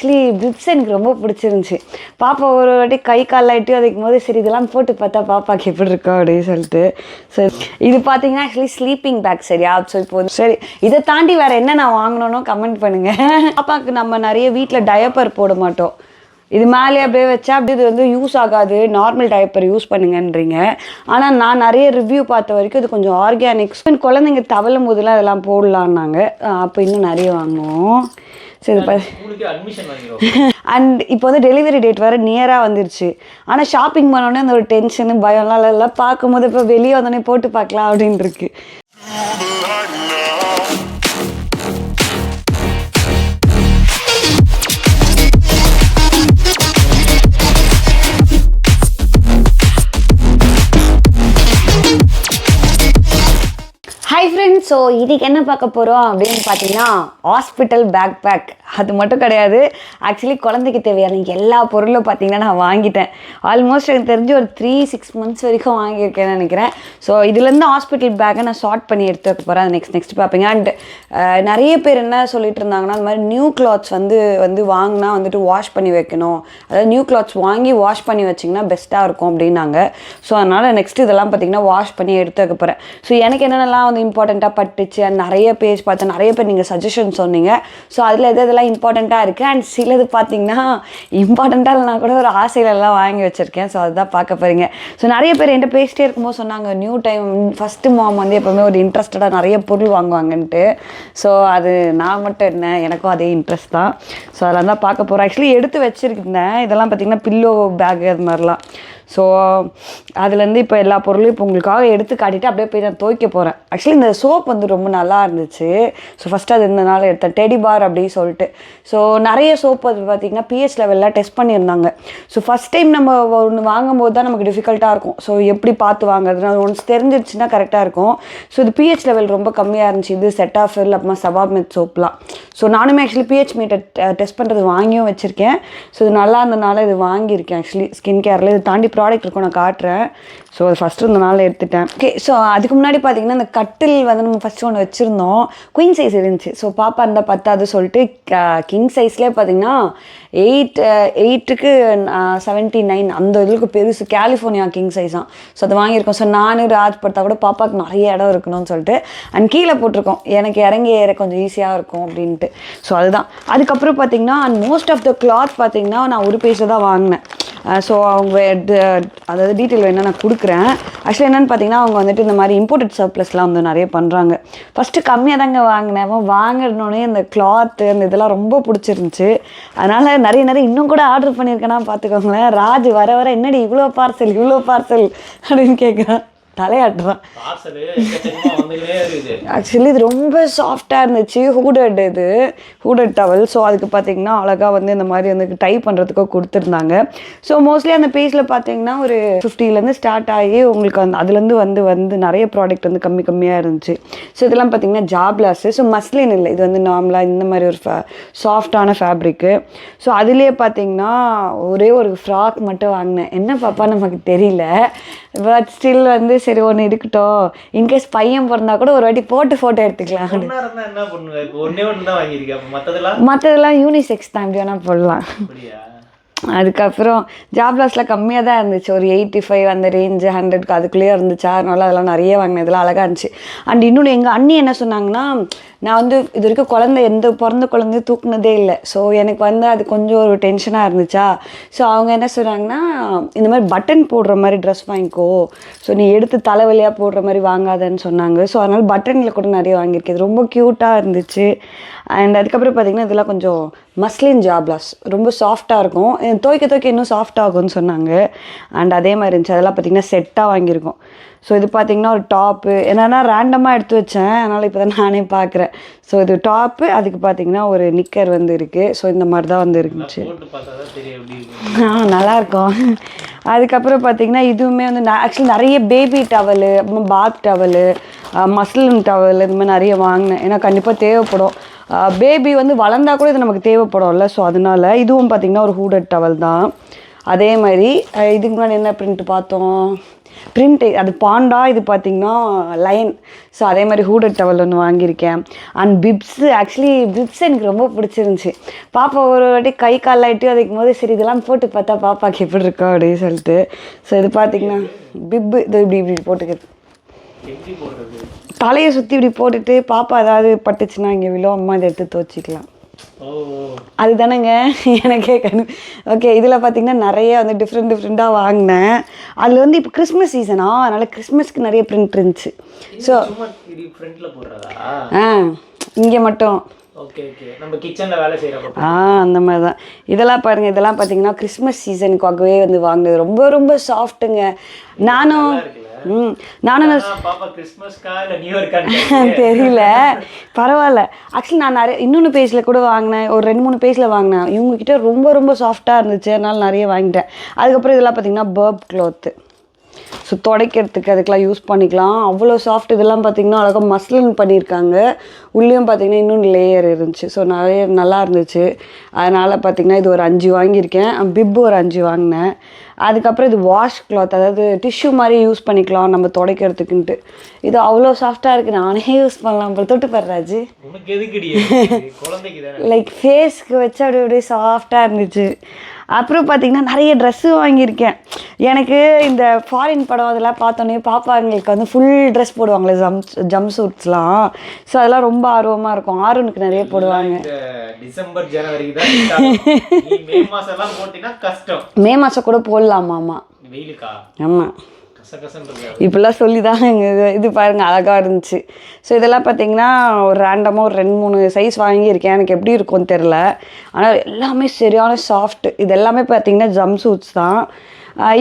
Actually pips எனக்கு ரொம்ப பிடிச்சிருந்துச்சி. பாப்பா ஒரு வாட்டி கை காலில் இட்டு அதுக்கும் போது சரி இதெல்லாம் போட்டு பார்த்தா பாப்பாக்கு எப்படி இருக்கா அப்படின்னு சொல்லிட்டு. சரி இது பார்த்தீங்கன்னா ஆக்சுவலி ஸ்லீப்பிங் பேக் சரியா? ஸோ இப்போ சரி இதை தாண்டி வேறு என்ன நான் வாங்கணும்னு கமெண்ட் பண்ணுங்கள் பாப்பாவுக்கு நம்ம நிறைய வீட்டில் டயப்பர் போட மாட்டோம். இது மேலே அப்படியே வச்சா அப்படியே இது வந்து யூஸ் ஆகாது. நார்மல் டைப்பர் யூஸ் பண்ணுங்கன்றீங்க. ஆனால் நான் நிறைய ரிவ்யூ பார்த்த வரைக்கும் இது கொஞ்சம் ஆர்கானிக்ஸ் குழந்தைங்க தவளும் போதெல்லாம் இதெல்லாம் போடலான்னாங்க அப்போ இன்னும் நிறைய வாங்குவோம். சரி அண்ட் இப்போ வந்து டெலிவரி டேட் வேறு நியராக வந்துருச்சு. ஆனால் ஷாப்பிங் பண்ணோடனே அந்த ஒரு டென்ஷனு பயம்லாம் இல்லை பார்க்கும்போது இப்போ வெளியே வந்தோடனே போட்டு பார்க்கலாம் அப்படின்னு இருக்கு ஹாய் ஃப்ரெண்ட்ஸ் ஸோ இதுக்கு என்ன பார்க்க போகிறோம் அப்படின்னு பார்த்தீங்கன்னா ஹாஸ்பிட்டல் பேக் பேக் அது மட்டும் கிடையாது. ஆக்சுவலி குழந்தைக்கு தேவையான எல்லா பொருளும் பார்த்தீங்கன்னா நான் வாங்கிட்டேன். ஆல்மோஸ்ட் எனக்கு தெரிஞ்சு ஒரு த்ரீ சிக்ஸ் மந்த்ஸ் வரைக்கும் வாங்கியிருக்கேன்னு நினைக்கிறேன். ஸோ இதுலேருந்து ஹாஸ்பிட்டல் பேக்கை நான் ஷார்ட் பண்ணி எடுத்து வைக்க போகிறேன் நெக்ஸ்ட் நெக்ஸ்ட் பார்ப்பீங்க. அண்ட் நிறைய பேர் என்ன சொல்லிட்டு இருந்தாங்கன்னா அந்த மாதிரி நியூ கிளாத்ஸ் வந்து வந்து வாங்கினா வந்துட்டு வாஷ் பண்ணி வைக்கணும். அதாவது நியூ கிளாத்ஸ் வாங்கி வாஷ் பண்ணி வச்சிங்கன்னா பெஸ்ட்டாக இருக்கும் அப்படின்னாங்க. ஸோ அதனால் நெக்ஸ்ட் இதெல்லாம் பார்த்தீங்கன்னா வாஷ் பண்ணி எடுத்து வைக்க போகிறேன் ஸோ எனக்கு என்னென்னலாம் வந்து இம்பார்ட்டண்ட்டாக பட்டுச்சு. அண்ட் நிறைய பேஜ் பார்த்தேன் நிறைய பேர் நீங்கள் சஜஷன் சொன்னீங்க. ஸோ அதில் எது எதெல்லாம் இம்பார்ட்டண்ட்டாக இருக்குது அண்ட் சிலது பார்த்தீங்கன்னா இம்பார்ட்டண்ட்டாக இல்லைனா கூட ஒரு ஆசையிலலாம் வாங்கி வச்சுருக்கேன். ஸோ அதுதான் பார்க்க போகிறீங்க ஸோ நிறைய பேர் என்கிட்ட பேசிட்டே இருக்கும்போது சொன்னாங்க நியூ டைம் ஃபஸ்ட்டு மாம் வந்து எப்போவுமே ஒரு இன்ட்ரெஸ்டடாக நிறைய பொருள் வாங்குவாங்கன்ட்டு. ஸோ அது நான் மட்டும் என்ன எனக்கும் அதே இன்ட்ரெஸ்ட் தான். ஸோ அதெல்லாம் தான் பார்க்க போகிறோம் ஆக்சுவலி எடுத்து வச்சுருந்தேன். இதெல்லாம் பார்த்தீங்கன்னா பில்லோ பேக் அது மாதிரிலாம். ஸோ அதுலேருந்து இப்போ எல்லா பொருளும் இப்போ உங்களுக்காக எடுத்து காட்டிட்டு அப்படியே போய் நான் துவைக்க போகிறேன் ஆக்சுவலி இந்த சோப் வந்து ரொம்ப நல்லா இருந்துச்சு. ஸோ ஃபஸ்ட்டு அது இந்த நாள் எடுத்தேன். டெடி பார் அப்படின்னு சொல்லிட்டு. ஸோ நிறைய சோப் அது பார்த்திங்கன்னா பிஹெச் லெவலில் டெஸ்ட் பண்ணியிருந்தாங்க. ஸோ ஃபஸ்ட் டைம் நம்ம ஒன்று வாங்கும்போது தான் நமக்கு டிஃபிகல்ட்டாக இருக்கும். ஸோ எப்படி பார்த்து வாங்குறது அது ஒன்ஸ் தெரிஞ்சிருச்சுன்னா கரெக்டாக இருக்கும். ஸோ இது பிஹெச் லெவல் ரொம்ப கம்மியாக இருந்துச்சு. இது செட் ஆஃப் அப்புறமா சபாப் மெத் சோப்லாம் ஸோ நானுமே ஆக்சுவலி பிஹெச் மீட்டர் டெஸ்ட் பண்ணுறது வாங்கியும் வச்சுருக்கேன். ஸோ இது நல்லா இருந்தனால இது வாங்கியிருக்கேன். ஆக்சுவலி ஸ்கின் கேரில் இது தாண்டி ப்ராடக்ட் இருக்கும் நான் காட்டுறேன். ஸோ அது ஃபஸ்ட்டு நாளில் எடுத்துட்டேன். ஓகே ஸோ அதுக்கு முன்னாடி பார்த்தீங்கன்னா இந்த கட்டில் வந்து நம்ம ஃபஸ்ட்டு ஒன்று வச்சுருந்தோம். குயின் சைஸ் இருந்துச்சு. ஸோ பாப்பா இருந்தால் பத்தாது சொல்லிட்டு கிங் சைஸ்லேயே பார்த்தீங்கன்னா எயிட் எயிட்டுக்கு செவன்ட்டி நைன் அந்த இதுக்கு பெருசு. கலிஃபோர்னியா கிங் சைஸ் தான். ஸோ அதை வாங்கியிருக்கோம். ஸோ நானும் ராஜ் படுத்தா கூட பாப்பாவுக்கு நிறைய இடம் இருக்கணும்னு சொல்லிட்டு அண்ட் கீழே போட்டிருக்கோம். எனக்கு இறங்கி ஏற கொஞ்சம் ஈஸியாக இருக்கும் அப்படின்ட்டு. ஸோ அதுதான். அதுக்கப்புறம் பார்த்தீங்கன்னா and most of the cloth பார்த்தீங்கன்னா நான் ஒரு பேஸில் தான் வாங்கினேன். Uh, ஸோ அவங்க அதாவது டீட்டெயில் வேணால் நான் கொடுக்குறேன். ஆக்சுவலி என்னென்னு பார்த்தீங்கன்னா அவங்க வந்துட்டு இந்த மாதிரி இம்போர்ட்டட் சர்ப்ளஸ்லாம் வந்து நிறைய பண்ணுறாங்க ஃபஸ்ட்டு கம்மியாக தாங்க வாங்கினேன். அப்போ வாங்கினோடனே இந்த கிளாத்து அந்த இதெல்லாம் ரொம்ப பிடிச்சிருந்துச்சு. அதனால் நிறைய நிறைய இன்னும் கூட ஆர்டர் பண்ணியிருக்கேன்னா பார்த்துக்கோங்களேன். ராஜ் வர வர என்னடி இவ்வளோ பார்சல் இவ்வளோ பார்சல் அப்படின்னு கேட்குறான். தலையாட்டுறான் ஆக்சுவலி இது ரொம்ப சாஃப்டாக இருந்துச்சு. ஹூடட் இது. ஹூடட் டவல் ஸோ அதுக்கு பார்த்தீங்கன்னா அழகாக வந்து இந்த மாதிரி வந்து டை பண்ணுறதுக்கோ கொடுத்துருந்தாங்க. ஸோ மோஸ்ட்லி அந்த பேஜில் பார்த்தீங்கன்னா ஒரு ஃபிஃப்டிலேருந்து ஸ்டார்ட் ஆகி உங்களுக்கு அந்த அதுலேருந்து வந்து வந்து நிறைய ப்ராடக்ட் வந்து கம்மி கம்மியாக இருந்துச்சு. ஸோ இதெல்லாம் பார்த்தீங்கன்னா ஜாப்லாஸு ஸோ மஸ்லின் இல்லை. இது வந்து நார்மலாக இந்த மாதிரி ஒரு சாஃப்டான ஃபேப்ரிக்கு ஸோ அதுலேயே பார்த்தீங்கன்னா ஒரே ஒரு ஃப்ராக் மட்டும் வாங்கினேன். என்ன பாப்பா நமக்கு தெரியல. பட் ஸ்டில் வந்து சரி ஒன்று இருக்கட்டும். இன்கேஸ் பையன் பிறந்தா கூட ஒரு வாட்டி போட்டு ஃபோட்டோ எடுத்துக்கலாம். மற்றதெல்லாம் யூனிசெக்ஸ் தான் வேணால் போடலாம். அதுக்கப்புறம் அதுக்கப்புறம் ஜாப்லாஸில் கம்மியாக தான் இருந்துச்சு. ஒரு எயிட்டி ஃபைவ் அந்த ரேஞ்சு ஹண்ட்ரட்க்கு அதுக்குள்ளேயே இருந்துச்சா. அதனால அதெல்லாம் நிறைய வாங்கினேன். இதெல்லாம் அழகாக இருந்துச்சு. அண்ட் இன்னொன்று எங்கள் அண்ணி என்ன சொன்னாங்கன்னா நான் வந்து இது வரைக்கும் குழந்தை எந்த பிறந்த குழந்தையும் தூக்குனதே இல்லை. ஸோ எனக்கு வந்து அது கொஞ்சம் ஒரு டென்ஷனாக இருந்துச்சா? ஸோ அவங்க என்ன சொன்னாங்கன்னா இந்த மாதிரி பட்டன் போடுற மாதிரி ட்ரெஸ் வாங்கிக்கோ. ஸோ நீ எடுத்து தலைவலியாக போடுற மாதிரி வாங்காதன்னு சொன்னாங்க. ஸோ அதனால் பட்டனில் கூட நிறைய வாங்கியிருக்கேன். ரொம்ப க்யூட்டாக இருந்துச்சு. அண்ட் அதுக்கப்புறம் பார்த்திங்கன்னா இதெல்லாம் கொஞ்சம் மஸ்லின் ஜாப்லாஸ். ரொம்ப சாஃப்டாக இருக்கும். துவைக்க துவைக்க இன்னும் சாஃப்ட் ஆகும்னு சொன்னாங்க. அண்ட் அதே மாதிரி இருந்துச்சு. அதெல்லாம் பார்த்தீங்கன்னா செட்டாக வாங்கியிருக்கோம். ஸோ இது பார்த்தீங்கன்னா ஒரு டாப்பு என்னென்னா ரேண்டமாக எடுத்து வச்சேன். அதனால் இப்போ தான் நானே பார்க்குறேன் ஸோ இது டாப்பு அதுக்கு பார்த்தீங்கன்னா ஒரு நிக்கர் வந்து இருக்குது ஸோ இந்த மாதிரி தான் வந்து இருந்துச்சு. ஆ நல்லா இருக்கும். அதுக்கப்புறம் பார்த்தீங்கன்னா இதுவுமே வந்து ஆக்சுவலி நிறைய பேபி டவலு அப்புறமா பாத் டவலு மஸ்லின் டவல் இந்த மாதிரி நிறைய வாங்கினேன். ஏன்னா கண்டிப்பாக தேவைப்படும். பேபி வந்து வளர்ந்தா கூட இது நமக்கு தேவைப்படும்ல. ஸோ அதனால இதுவும் பார்த்திங்கன்னா ஒரு ஹூடட் டவல் தான். அதே மாதிரி இதுக்கு முன்னாடி என்ன பிரிண்ட் பார்த்தோம்? பிரிண்ட் அது பாண்டா இது பார்த்தீங்கன்னா லைன் ஸோ அதே மாதிரி ஹூடட் டவல் ஒன்று வாங்கியிருக்கேன். அண்ட் பிப்ஸ் ஆக்சுவலி பிப்ஸ் எனக்கு ரொம்ப பிடிச்சிருந்துச்சி. பாப்பா ஒரு வாட்டி கை கால் ஆகிட்டு போது சரி இதெல்லாம் போட்டு பார்த்தா பாப்பாக்கு எப்படி இருக்கா அப்படின்னு சொல்லிட்டு. ஸோ இது பார்த்திங்கன்னா பிப்பு இது இப்படி இப்படி போட்டுக்கிறது. தலையை சுற்றி இப்படி போட்டுட்டு பாப்பா ஏதாவது பட்டுச்சுன்னா இங்கே விழும் அம்மா இதை எடுத்து துவச்சிக்கலாம். அதுதானேங்க எனக்கே கணு ஓகே இதில் பார்த்தீங்கன்னா நிறைய வந்து டிஃப்ரெண்ட் டிஃப்ரெண்ட்டாக வாங்கினேன். அதில் வந்து இப்போ கிறிஸ்மஸ் சீசனா அதனால் கிறிஸ்மஸ்க்கு நிறைய பிரிண்ட் இருந்துச்சு. ஸோ ஆ இங்கே மட்டும். ஆ அந்த மாதிரி தான் இதெல்லாம் பாருங்கள் இதெல்லாம் பார்த்தீங்கன்னா கிறிஸ்மஸ் சீசனுக்காகவே வந்து வாங்கினது. ரொம்ப ரொம்ப சாஃப்ட்டுங்க நானும் ம் நானும் தெரியல. பரவாயில்ல. ஆக்சுவலி நான் நிறைய இன்னொன்று பேஜில் கூட வாங்கினேன். ஒரு ரெண்டு மூணு பேஜில் வாங்கினேன். இவங்ககிட்ட ரொம்ப ரொம்ப சாஃப்டாக இருந்துச்சு. அதனால நிறைய வாங்கிட்டேன். அதுக்கப்புறம் இதெல்லாம் பார்த்தீங்கன்னா பர்ப் க்ளாத்து ஸோ துடைக்கிறதுக்கு அதுக்கெலாம் யூஸ் பண்ணிக்கலாம். அவ்வளோ சாஃப்ட் இதெல்லாம் பார்த்தீங்கன்னா அழகாக மஸ்லின் பண்ணியிருக்காங்க. உள்ளேயும் பார்த்தீங்கன்னா இன்னும் லேயர் இருந்துச்சு. ஸோ நிறைய நல்லா இருந்துச்சு. அதனால் பார்த்தீங்கன்னா இது ஒரு அஞ்சு வாங்கியிருக்கேன். பிப்பு ஒரு அஞ்சு வாங்கினேன். அதுக்கப்புறம் இது வாஷ் கிளாத் அதாவது டிஷ்யூ மாதிரி யூஸ் பண்ணிக்கலாம் நம்ம துடைக்கிறதுக்குன்ட்டு. இது அவ்வளோ சாஃப்டாக இருக்குது நானே யூஸ் பண்ணலாம் போல. தொட்டு தானே. லைக் ஃபேஸ்க்கு வச்சு அப்படியே அப்படியே சாஃப்டாக இருந்துச்சு. அப்புறம் பார்த்தீங்கன்னா நிறைய ட்ரெஸ்ஸு வாங்கியிருக்கேன். எனக்கு இந்த ஃபாரின் படம் அதெல்லாம் பார்த்தோன்னே பாப்பாங்களுக்கு வந்து ஃபுல் ட்ரெஸ் போடுவாங்களே ஜம் ஜம்ப் சூட்ஸ்லாம் ஸோ அதெல்லாம் ரொம்ப ஆர்வமாக இருக்கும். ஆர்வனுக்கு நிறைய போடுவாங்க. டிசம்பர். நீ மே மாதம் கூட போடலாமாம்மா வெயிலுக்கா? ஆமாம் இப்படிலாம் சொல்லி தான் இது இது பாருங்கள் அழகாக இருந்துச்சு. ஸோ இதெல்லாம் பார்த்தீங்கன்னா ஒரு ரேண்டமாக ஒரு ரெண்டு மூணு சைஸ் வாங்கியிருக்கேன். எனக்கு எப்படி இருக்கும்னு தெரில ஆனால் எல்லாமே சரியான சாஃப்ட் இது எல்லாமே பார்த்தீங்கன்னா ஜம் சூட்ஸ் தான்.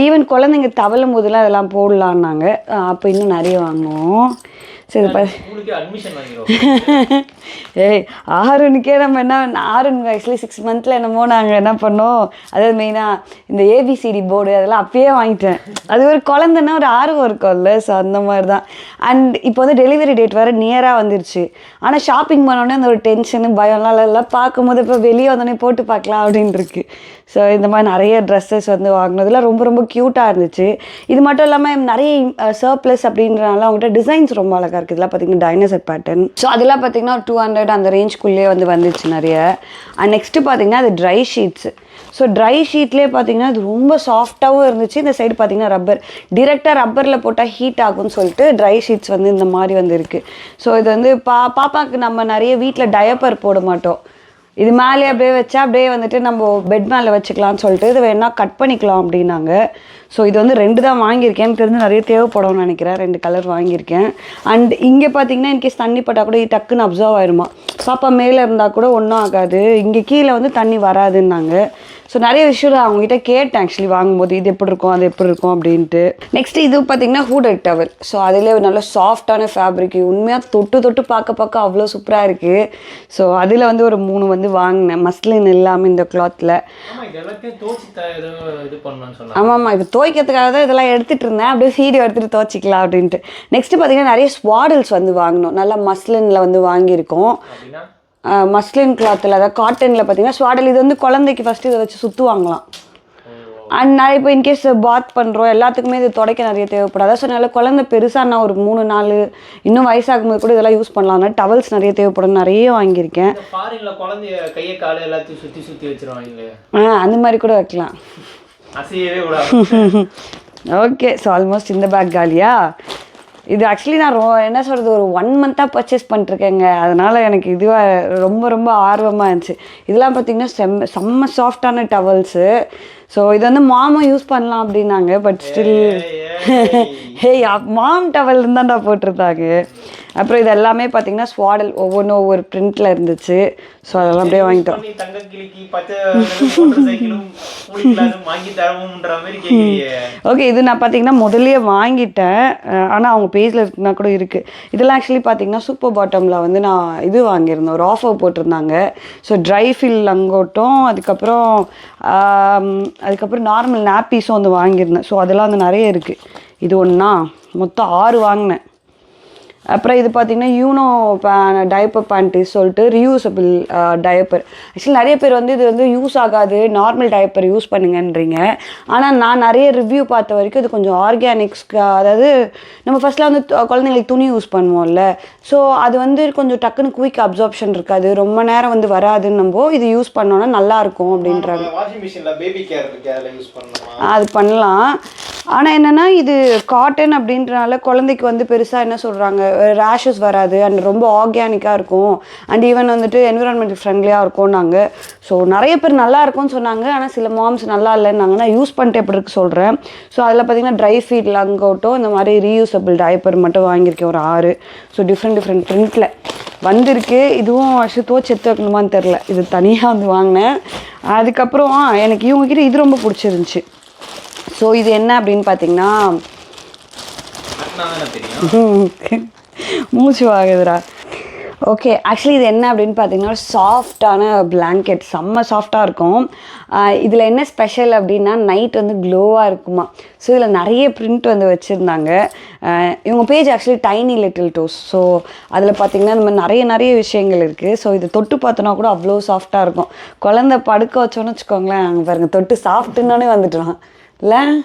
ஈவன் குழந்தைங்க தவழும் போதெல்லாம் இதெல்லாம் போடலான்னாங்க. அப்போ இன்னும் நிறைய வாங்குவோம். சரி இது பா ஸ்கூலுக்கு அட்மிஷன் வாங்கிடுவோம். ஏய் ஆறுனுக்கே நம்ம என்ன ஆறுன் ஆக்சுவலி சிக்ஸ் மந்த்தில் என்னமோ நாங்கள் என்ன பண்ணோம். அதாவது மெயினாக இந்த ஏபிசிடி போர்டு அதெல்லாம் அப்பயே வாங்கிட்டேன். அது ஒரு குழந்தைன்னா ஒரு ஆர்வம் இருக்கும்ல ஸோ அந்த மாதிரி தான் அண்ட் இப்போ வந்து டெலிவரி டேட் வேறு நியராக வந்துருச்சு. ஆனால் ஷாப்பிங் பண்ணோன்னே அந்த ஒரு டென்ஷனு பயம்லாம் எல்லாம் பார்க்கும்போது இப்போ வெளியே வந்தோடனே போட்டு பார்க்கலாம் அப்படின்னு இருக்கு. ஸோ இந்த மாதிரி நிறைய ட்ரெஸ்ஸஸ் வந்து வாங்கினதில் ரொம்ப ரொம்ப க்யூட்டாக இருந்துச்சு. இது மட்டும் இல்லாமல் நிறைய சர்ப்ளஸ் அப்படின்றனால அவங்ககிட்ட டிசைன்ஸ் ரொம்ப அழகாக இருக்குது இதெல்லாம் பார்த்தீங்கன்னா டைனோசர் பேட்டர்ன் ஸோ அதெல்லாம் பார்த்தீங்கன்னா டூ ஹண்ட்ரட் அந்த ரேஞ்ச்குள்ளேயே வந்து வந்துச்சு நிறைய. அண்ட் நெக்ஸ்ட்டு பார்த்தீங்கன்னா அது ட்ரை ஷீட்ஸ் ஸோ ட்ரை ஷீட்லேயே பார்த்தீங்கன்னா அது ரொம்ப சாஃப்டாகவும் இருந்துச்சு. இந்த சைடு பார்த்தீங்கன்னா ரப்பர் டிரெக்டாக ரப்பரில் போட்டால் ஹீட் ஆகும்னு சொல்லிட்டு ட்ரை ஷீட்ஸ் வந்து இந்த மாதிரி வந்து இருக்குது ஸோ இது வந்து பா பாப்பாவுக்கு நம்ம நிறைய வீட்டில் டயப்பர் போட மாட்டோம். இது மேலே அப்படியே வச்சா அப்படியே வந்துட்டு நம்ம பெட் மேலே வச்சுக்கலாம்னு சொல்லிட்டு இது வேணால் கட் பண்ணிக்கலாம் அப்படின்னாங்க. ஸோ இது வந்து ரெண்டு தான் வாங்கியிருக்கேன். எனக்கு தெரிஞ்சு நிறைய தேவைப்படும்னு நினைக்கிறேன். ரெண்டு கலர் வாங்கியிருக்கேன். அண்ட் இங்கே பார்த்தீங்கன்னா இன்கேஸ் தண்ணி பட்டால் கூட டக்குன்னு அப்சர்வ் ஆயிருமா? பாப்பா மேலே இருந்தால் கூட ஒன்றும் ஆகாது. இங்கே கீழே வந்து தண்ணி வராதுன்னாங்க. ஸோ நிறைய விஷயம் அவங்ககிட்ட கேட்டேன் ஆக்சுவலி வாங்கும்போது. இது எப்படி இருக்கும் அது எப்படி இருக்கும் அப்படின்ட்டு. நெக்ஸ்ட் இது பார்த்தீங்கன்னா ஹூடட் டவல் ஸோ அதிலே ஒரு நல்ல சாஃப்டான ஃபேப்ரிக் உண்மையாக தொட்டு தொட்டு பார்க்க பார்க்க அவ்வளோ சூப்பராக இருக்குது ஸோ அதில் வந்து ஒரு மூணு வந்து வாங்கினேன். மஸ்லின் இல்லாமல் இந்த கிளாத்தில் ஆமா இது எல்லாத்தையும் தோச்சி த- ஏதோ இது பண்ணணும்னு சொன்னாங்க. ஆமாம்மா இப்போ துவைக்கிறதுக்காக தான் இதெல்லாம் எடுத்துகிட்டு இருந்தேன். அப்படியே வீடியோ எடுத்துகிட்டு துவைச்சிக்கலாம் அப்படின்ட்டு. நெக்ஸ்ட்டு பார்த்தீங்கன்னா நிறைய ஸ்வாடல்ஸ் வந்து வாங்கினோம் நல்லா மஸ்லினில் வந்து வாங்கியிருக்கோம். மஸ்லின் கிளாத்தில் அதாவது காட்டனில் பார்த்தீங்கன்னா ஸ்வாடல் இது வந்து குழந்தைக்கு ஃபஸ்ட்டு இதை வச்சு சுற்றுவாங்களாம் அண்ட் நிறைய இப்போ இன்கேஸ் பாத் பண்ணுறோம் எல்லாத்துக்குமே இது துடைக்க நிறைய தேவைப்படாது ஸோ அதனால குழந்தை பெருசானா ஒரு மூணு நாலு இன்னும் வயசாகும்போது கூட இதெல்லாம் யூஸ் பண்ணலாம். டவல்ஸ் நிறைய தேவைப்படும். நிறைய வாங்கியிருக்கேன். இந்த ஃபாரின்ல குழந்தைய கையை காலை எல்லாத்தையும் சுத்தி சுத்தி வச்சிருவாங்க ஆ அந்த மாதிரி கூட வைக்கலாம். ஓகே ஸோ ஆல்மோஸ்ட் இந்த பேக் காலியா இது ஆக்சுவலி நான் ரொ என்ன சொல்கிறது ஒரு ஒன் மந்த்தாக பர்ச்சேஸ் பண்ணிருக்கேங்க. அதனால் எனக்கு இதுவாக ரொம்ப ரொம்ப ஆர்வமாக இருந்துச்சு. இதெல்லாம் பார்த்தீங்கன்னா செம்ம செம்ம சாஃப்டான டவல்ஸு ஸோ இது வந்து மாமும் யூஸ் பண்ணலாம் அப்படின்னாங்க but still hey mom towel இருந்தாண்டா போட்டிருந்தாங்க. அப்புறம் இது எல்லாமே பார்த்தீங்கன்னா ஸ்வாடல் ஒவ்வொன்றும் ஒவ்வொரு பிரிண்டில் இருந்துச்சு. ஸோ அதெல்லாம் அப்படியே வாங்கிட்டோம். ஓகே இது நான் பார்த்தீங்கன்னா முதல்லயே வாங்கிட்டேன். ஆனால் அவங்க பேஜில் இருக்குன்னா கூட இருக்குது இதெல்லாம் ஆக்சுவலி பார்த்தீங்கன்னா சூப்பர் பாட்டமில் வந்து நான் இது வாங்கியிருந்தேன். ஒரு ஆஃபர் போட்டிருந்தாங்க. ஸோ ட்ரை ஃபில் லங்கோட்டும் அதுக்கப்புறம் அதுக்கப்புறம் நார்மல் நாப்பீஸும் வந்து வாங்கியிருந்தேன். ஸோ அதெல்லாம் வந்து நிறைய இருக்குது இது ஒன்றா மொத்தம் ஆறு வாங்கினேன். அப்புறம் இது பார்த்தீங்கன்னா யூனோ டயப்பர் பேண்ட்டு சொல்லிட்டு ரியூசபிள் டயப்பர் ஆக்சுவலி நிறைய பேர் வந்து இது வந்து யூஸ் ஆகாது நார்மல் டயப்பர் யூஸ் பண்ணுங்கன்றீங்க. ஆனால் நான் நிறைய ரிவ்யூ பார்த்த வரைக்கும் இது கொஞ்சம் ஆர்கானிக்ஸ் அதாவது நம்ம ஃபஸ்ட்டில் வந்து குழந்தைங்களுக்கு துணி யூஸ் பண்ணுவோம்ல. ஸோ அது வந்து கொஞ்சம் டக்குன்னு குயிக் அப்சார்ப்ஷன் இருக்காது. ரொம்ப நேரம் வந்து வராதுன்னு நம்ம இது யூஸ் பண்ணோன்னா நல்லா இருக்கும் அப்படின்றாங்க. அது பண்ணலாம். ஆனால் என்னென்னா இது காட்டன் அப்படின்றனால குழந்தைக்கு வந்து பெருசாக என்ன சொல்கிறாங்க ரேஷஸ் வராது அண்ட் ரொம்ப ஆர்கானிக்காக இருக்கும். அண்ட் ஈவன் வந்துட்டு என்விரான்மெண்ட் ஃப்ரெண்ட்லியாக இருக்கும்னாங்க. ஸோ நிறைய பேர் நல்லா இருக்கும்னு சொன்னாங்க ஆனால் சில மாம்ஸ் நல்லா இல்லைன்னாங்க. நான் யூஸ் பண்ணிட்டு எப்படி இருக்கு சொல்கிறேன் ஸோ அதில் பார்த்தீங்கன்னா ட்ரை ஃபீட் லங்கோட்டும் இந்த மாதிரி ரீயூசபிள் டைப்பர் மட்டும் வாங்கியிருக்கேன் ஒரு ஆறு. ஸோ டிஃப்ரெண்ட் டிஃப்ரெண்ட் ப்ரிண்ட்டில் வந்திருக்கு. இதுவும் வருஷம் செத்து வைக்கணுமான்னு தெரில இது தனியாக வந்து வாங்கினேன். அதுக்கப்புறம் எனக்கு இவங்ககிட்ட இது ரொம்ப பிடிச்சிருந்துச்சி. ஸோ இது என்ன அப்படின்னு பார்த்தீங்கன்னா மூச்சு வாங்குதுடா. ஓகே ஆக்சுவலி இது என்ன அப்படின்னு பார்த்தீங்கன்னா சாஃப்டான பிளாங்கெட் செம்ம சாஃப்டாக இருக்கும். இதில் என்ன ஸ்பெஷல் அப்படின்னா நைட் வந்து க்ளோவாக இருக்குமா. ஸோ இதில் நிறைய பிரிண்ட் வந்து வச்சுருந்தாங்க. இவங்க page actually tiny little toes so அதில் பார்த்தீங்கன்னா இந்த மாதிரி நிறைய நிறைய விஷயங்கள் இருக்குது ஸோ இது தொட்டு பார்த்தோன்னா கூட அவ்வளோ சாஃப்டாக இருக்கும். குழந்தை படுக்க வச்சோன்னு வச்சுக்கோங்களேன் அங்கே பாருங்க தொட்டு சாஃப்ட்டுன்னே வந்துட்டுலாம் இல்லை?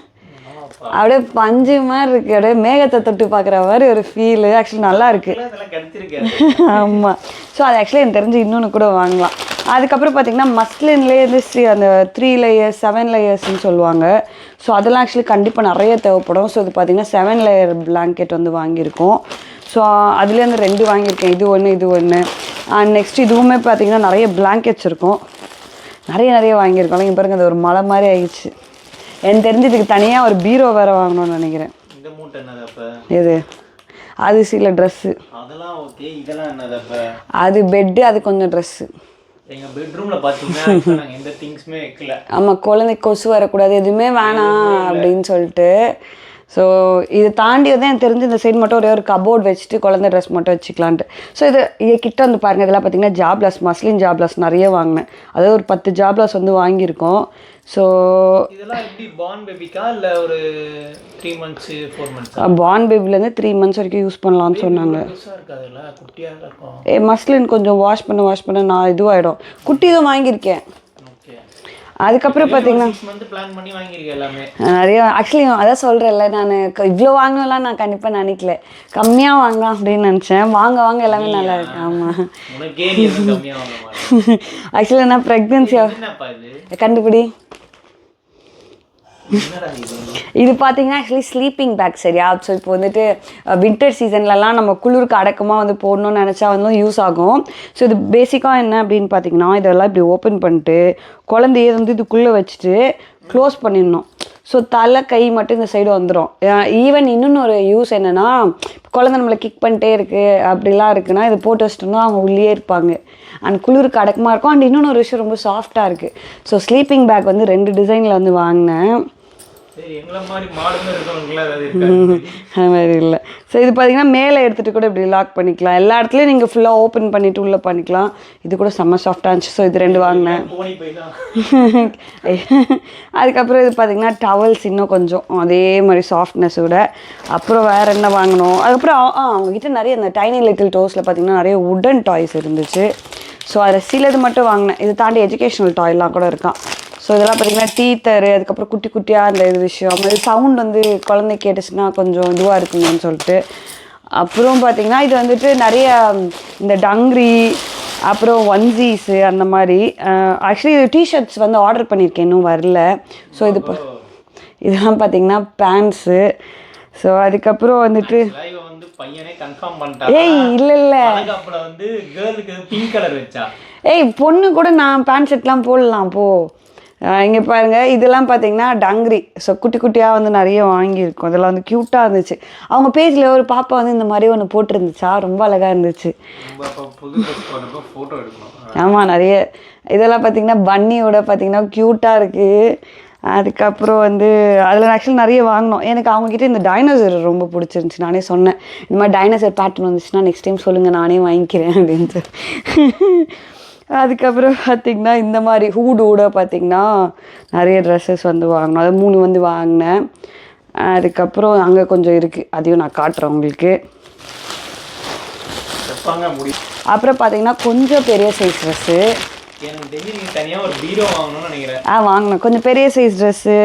அப்படியே பஞ்சு மாதிரி இருக்கு. அப்படியே மேகத்தை தொட்டு பார்க்குற மாதிரி ஒரு ஃபீலு ஆக்சுவலி நல்லா இருக்கு. ஆமாம் ஸோ அது. ஆக்சுவலி எனக்கு தெரிஞ்சு இன்னொன்று கூட வாங்கலாம். அதுக்கப்புறம் பார்த்தீங்கன்னா மஸ்லின்லேயே சி- அந்த த்ரீ லேயர்ஸ் செவன் லேயர்ஸ்னு சொல்லுவாங்க. ஸோ அதெல்லாம் ஆக்சுவலி கண்டிப்பாக நிறைய தேவைப்படும். ஸோ இது பார்த்தீங்கன்னா செவன் லேயர் பிளாங்கெட் வந்து வாங்கியிருக்கோம். ஸோ அதுலேருந்து ரெண்டு வாங்கியிருக்கேன். இது ஒன்று இது ஒன்று அண்ட் நெக்ஸ்ட் இதுவுமே பார்த்தீங்கன்னா நிறைய பிளாங்கெட்ஸ் இருக்கும். நிறைய நிறைய வாங்கியிருக்கோம். இங்கே பாருங்க அது ஒரு மலை மாதிரி ஆயிடுச்சு. எனக்கு தெரிஞ்சு இதுக்கு தனியாக ஒரு பீரோ வேறு வாங்கணும்னு நினைக்கிறேன். எது? அது சில ட்ரெஸ்ஸு அதெல்லாம் ஓகே இதெல்லாம் என்னது அப்ப அது பெட்டு அது கொஞ்சம் ட்ரெஸ்ஸு எங்க பெட்ரூம்ல நாங்க எந்த திங்ஸ்மே வைக்கல. ஆமாம் குழந்தைக்கு கொசு வரக்கூடாது எதுவுமே வேணாம் அப்படின்னு சொல்லிட்டு ஸோ இது தாண்டி வந்து எனக்கு தெரிஞ்சு இந்த சைடு மட்டும் ஒரே ஒரு கபோர்ட் வச்சுட்டு குழந்தை ட்ரெஸ் மட்டும் வச்சுக்கலான்ட்டு. ஸோ இது இது கிட்ட வந்து பாருங்கள் இதெல்லாம் பார்த்தீங்கன்னா ஜாப்லஸ் மஸ்லின் ஜாப்லஸ் நிறைய வாங்கினேன். அதாவது ஒரு பத்து ஜாப்லஸ் வந்து வாங்கியிருக்கோம். ஸோ பார்ன் பேபிலேருந்து த்ரீ மந்த்ஸ் வரைக்கும் யூஸ் பண்ணலாம்னு சொன்னாங்க. ஏ மஸ்லின் கொஞ்சம் வாஷ் பண்ண வாஷ் பண்ண நான் இதுவாகிடும் குட்டி தான் வாங்கியிருக்கேன். அதுக்கப்புறம் பார்த்தீங்கன்னா நிறைய ஆக்சுவலி அதான் சொல்கிறேன்ல நான் இவ்வளோ வாங்கலாம் நான் கண்டிப்பாக நினைக்கல. கம்மியாக வாங்கலாம் அப்படின்னு நினச்சேன். வாங்க வாங்க எல்லாமே நல்லா இருக்கு. ஆமாம் ஆக்சுவலி நான் ப்ரெக்னென்சி கண்டுபிடி. இது பார்த்தீங்கன்னா ஆக்சுவலி ஸ்லீப்பிங் பேக் சரியா ஸோ இப்போ வந்துட்டு வின்டர் சீசன்லலாம் நம்ம குளிருக்கு அடக்கமாக வந்து போடணும்னு நினச்சா வந்து யூஸ் ஆகும். ஸோ இது பேசிக்காக என்ன அப்படின்னு பார்த்தீங்கன்னா இதெல்லாம் இப்படி ஓப்பன் பண்ணிட்டு குழந்தைய வந்து இதுக்குள்ளே வச்சுட்டு க்ளோஸ் பண்ணிடணும். ஸோ தலை கை மட்டும் இந்த சைடு வந்துடும் ஈவன் இன்னொன்று ஒரு யூஸ் என்னென்னா குழந்தை நம்மளை கிக் பண்ணிட்டே இருக்குது அப்படிலாம் இருக்குன்னா இதை போட்டு வச்சிட்டோம்னா அவங்க உள்ளே இருப்பாங்க. அண்ட் குளிருக்கு அடக்கமாக இருக்கும். அண்ட் இன்னொன்று ஒரு விஷயம் ரொம்ப சாஃப்டாக இருக்குது ஸோ ஸ்லீப்பிங் பேக் வந்து ரெண்டு டிசைனில் வந்து வாங்கினேன். மாதிரி இல்லை. ஸோ இது பார்த்தீங்கன்னா மேலே எடுத்துகிட்டு கூட இப்படி லாக் பண்ணிக்கலாம். எல்லா இடத்துலையும் நீங்கள் ஃபுல்லாக ஓப்பன் பண்ணிவிட்டு உள்ளே பண்ணிக்கலாம். இது கூட செம்ம சாஃப்டாக இருந்துச்சு. ஸோ இது ரெண்டு வாங்கினேன். அதுக்கப்புறம் இது பார்த்தீங்கன்னா டவல்ஸ் இன்னும் கொஞ்சம். அதே மாதிரி சாஃப்ட்னஸோட அப்புறம் வேறு என்ன வாங்கினோம்? அதுக்கப்புறம் ஆ அவங்ககிட்ட நிறைய இந்த டைனி லிட்டில் டோஸில் பார்த்தீங்கன்னா நிறைய உடன் டாய்ஸ் இருந்துச்சு. ஸோ அதில் சிலது மட்டும் வாங்கினேன். இது தாண்டி எஜுகேஷனல் டாய்லாம் கூட இருக்கான். ஸோ இதெல்லாம் பார்த்தீங்கன்னா டீத்தரு அதுக்கப்புறம் குட்டி குட்டியாக அந்த இது விஷயம். அது சவுண்ட் வந்து குழந்தை கேட்டுச்சுன்னா கொஞ்சம் இதுவாக இருக்குங்கன்னு சொல்லிட்டு. அப்புறம் பார்த்தீங்கன்னா இது வந்துட்டு நிறைய இந்த டங்ரி அப்புறம் ஒன்சீஸு அந்த மாதிரி. ஆக்சுவலி இது டிஷர்ட்ஸ் வந்து ஆர்டர் பண்ணியிருக்கேன் இன்னும் வரல. ஸோ இது இதெல்லாம் பார்த்தீங்கன்னா பேண்ட்ஸு ஸோ அதுக்கப்புறம் வந்துட்டு ஏய் இல்லை இல்லை. அப்புறம் வந்து கேர்ளுக்கு பிங்க் கலர் வச்சா? ஏய் பொண்ணு கூட நான் பேண்ட் ஷர்ட்லாம் போடலாம் போ. இங்கே பாருங்க இதெல்லாம் பார்த்தீங்கன்னா டங்ரி ஸோ குட்டி குட்டியாக வந்து நிறைய வாங்கியிருக்கோம். இதெல்லாம் வந்து க்யூட்டாக இருந்துச்சு. அவங்க பேஜில் ஒரு பாப்பா வந்து இந்த மாதிரி ஒன்று போட்டிருந்துச்சா? ரொம்ப அழகாக இருந்துச்சு. ஆமாம் நிறைய. இதெல்லாம் பார்த்தீங்கன்னா பன்னியோட பார்த்தீங்கன்னா க்யூட்டாக இருக்குது அதுக்கப்புறம் வந்து அதில் ஆக்சுவலி நிறைய வாங்கினோம். எனக்கு அவங்கக்கிட்ட இந்த டைனோசர் ரொம்ப பிடிச்சிருந்துச்சி. நானே சொன்னேன் இந்த மாதிரி டைனோசர் பேட்டர்ன் வந்துச்சுன்னா நெக்ஸ்ட் டைம் சொல்லுங்கள் நானே வாங்கிக்கிறேன். அப்படின்ட்டு. அதுக்கப்புறம் பார்த்திங்கன்னா இந்த மாதிரி ஹூடோட பார்த்திங்கன்னா நிறைய ட்ரெஸ்ஸஸ் வந்து வாங்கினோம் அது மூணு வந்து வாங்கினேன். அதுக்கப்புறம் அங்கே கொஞ்சம் இருக்குது அதையும் நான் காட்டுறேன் உங்களுக்கு. அப்புறம் பார்த்தீங்கன்னா கொஞ்சம் பெரிய சைஸ் ட்ரெஸ்ஸு ஆ வாங்கினேன். கொஞ்சம் பெரிய சைஸ் ட்ரெஸ்ஸு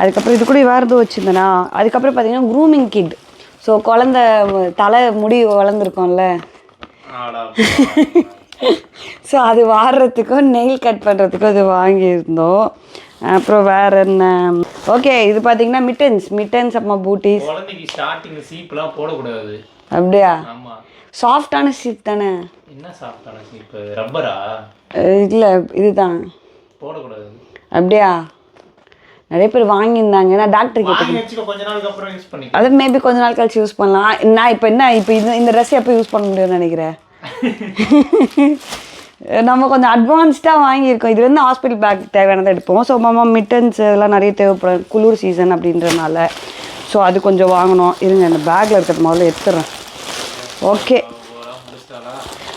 அதுக்கப்புறம் இது கூட வேறு எதுவும் வச்சுருந்தேனா? அதுக்கப்புறம் பார்த்தீங்கன்னா க்ரூமிங் கிட் ஸோ குழந்த தலை முடி வளர்ந்துருக்கோம்ல. ஸோ அது வாடுறதுக்கும் நெயில் கட் பண்ணுறதுக்கும் இது வாங்கியிருந்தோம். அப்புறம் வேறு என்ன? ஓகே இது பார்த்தீங்கன்னா மிட்டன்ஸ் மிட்டன்ஸ் அம்மா பூட்டிஸ் குழந்தைக்கு ஸ்டார்டிங் சீப்லாம் போடக்கூடாது. அப்படியா? சாஃப்டான சீட் தானே? என்ன சாப்பிட்டான சீப்பு ரப்பரா இல்லை இதுதான். போடக்கூடாது. அப்படியா? நிறைய பேர் வாங்கியிருந்தாங்க. நான் டாக்டர் கிட்ட வாங்கி வச்சுக்கோ கொஞ்ச நாளுக்கு அப்புறம் யூஸ் பண்ணி அது மேபி கொஞ்ச நாள் கழிச்சு யூஸ் பண்ணலாம். நான் இப்போ என்ன இப்போ இது இந்த ட்ரெஸ் எப்போ யூஸ் பண்ண முடியும்னு நினைக்கிறேன் நம்ம கொஞ்சம் அட்வான்ஸ்டாக வாங்கியிருக்கோம். இது வந்து ஹாஸ்பிட்டல் பேக் தேவையானதை எடுப்போம். ஸோ மாமா மிட்டன்ஸ் இதெல்லாம் நிறைய தேவைப்படும். குளிர் சீசன் அப்படின்றனால. ஸோ அது கொஞ்சம் வாங்கணும். இருங்க இந்த பேக்கில் இருக்கிறது முதல்ல எடுத்துடுறேன். ஓகே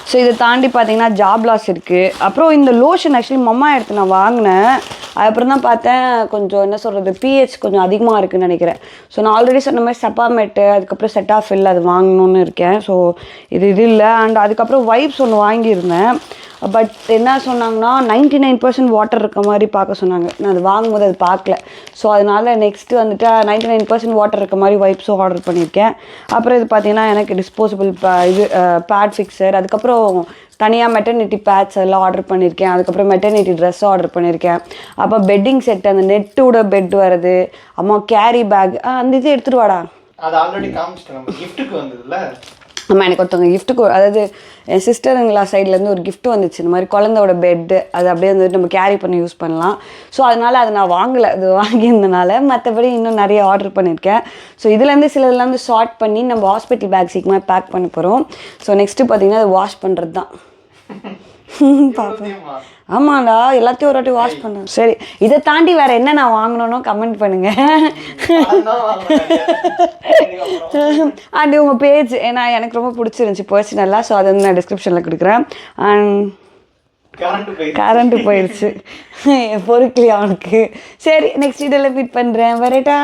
ஸோ இதை தாண்டி பார்த்தீங்கன்னா ஜாப் லாஸ் இருக்குது அப்புறம் இந்த லோஷன் ஆக்சுவலி மம்மா எடுத்து நான் வாங்கினேன். அதுக்கப்புறம் தான் பார்த்தேன் கொஞ்சம் என்ன சொல்கிறது பிஹெச் கொஞ்சம் அதிகமாக இருக்குன்னு நினைக்கிறேன். ஸோ நான் ஆல்ரெடி சொன்ன மாதிரி செப்பாமெட்டு அதுக்கப்புறம் செட் ஆஃப் இல்லை அது வாங்கணும்னு இருக்கேன். ஸோ இது இது இல்லை. அண்ட் அதுக்கப்புறம் வைப்ஸ் ஒன்று வாங்கியிருந்தேன். பட் என்ன சொன்னாங்கன்னா நைன்டி நைன் பர்சன்ட் வாட்டர் இருக்க மாதிரி பார்க்க சொன்னாங்க. நான் அது வாங்கும்போது அது பார்க்கல. ஸோ அதனால் நெக்ஸ்ட்டு வந்துட்டு நைன்டி நைன் பர்சன்ட் வாட்டர் இருக்க மாதிரி வைப்ஸும் ஆர்டர் பண்ணியிருக்கேன். அப்புறம் இது பார்த்தீங்கன்னா எனக்கு டிஸ்போசபிள் இது பேட் ஃபிக்ஸர் அதுக்கப்புறம் தனியாக மெட்டர்னிட்டி பேட்ஸ் அதெல்லாம் ஆர்டர் பண்ணியிருக்கேன் அதுக்கப்புறம் மெட்டர்னிட்டி ட்ரெஸ் ஆர்டர் பண்ணியிருக்கேன் அப்போ பெட்டிங் செட் அந்த நெட்டோட பெட் வருது அம்மா கேரி பேக் அந்த இது எடுத்துகிட்டு வாடா. அது ஆல்ரெடி காமிச்சிட்டேன் நம்ம. கிஃப்ட்டுக்கு வந்ததுல அம்மா எனக்கு ஒருத்தவங்க கிஃப்ட்டு அதாவது என் சிஸ்டருங்களா சைட்லேருந்து ஒரு gift வந்துச்சு. இந்த மாதிரி குழந்தையோட பெட்டு அது அப்படியே வந்துட்டு நம்ம கேரி பண்ணி யூஸ் பண்ணலாம். ஸோ அதனால் அதை நான் வாங்கலை. அது வாங்கியிருந்தனால மற்றபடி இன்னும் நிறைய ஆர்டர் பண்ணியிருக்கேன் ஸோ இதுலேருந்து சிலதெல்லாம் வந்து ஷார்ட் பண்ணி நம்ம ஹாஸ்பிட்டல் பேக் சீக்கிரமாக பேக் பண்ண போகிறோம் ஸோ நெக்ஸ்ட்டு பார்த்தீங்கன்னா அதை வாஷ் பண்ணுறது தான் பார்ப்பேன் ஆமாடா எல்லாத்தையும் ஒரு வாட்டி வாஷ் பண்ணேன் சரி இதை தாண்டி வேற என்ன நான் வாங்கணும்னு கமெண்ட் பண்ணுங்க. அண்ட் உங்கள் பேஜ் ஏன்னா எனக்கு ரொம்ப பிடிச்சிருந்துச்சி பர்சனலாக ஸோ அதை வந்து நான் டிஸ்கிரிப்ஷனில் கொடுக்குறேன். அண்ட் கரண்ட் போயிடுச்சு. பொறுக்கலையா அவனுக்கு சரி நெக்ஸ்ட் இதில் மீட் பண்ணுறேன் வரட்டா.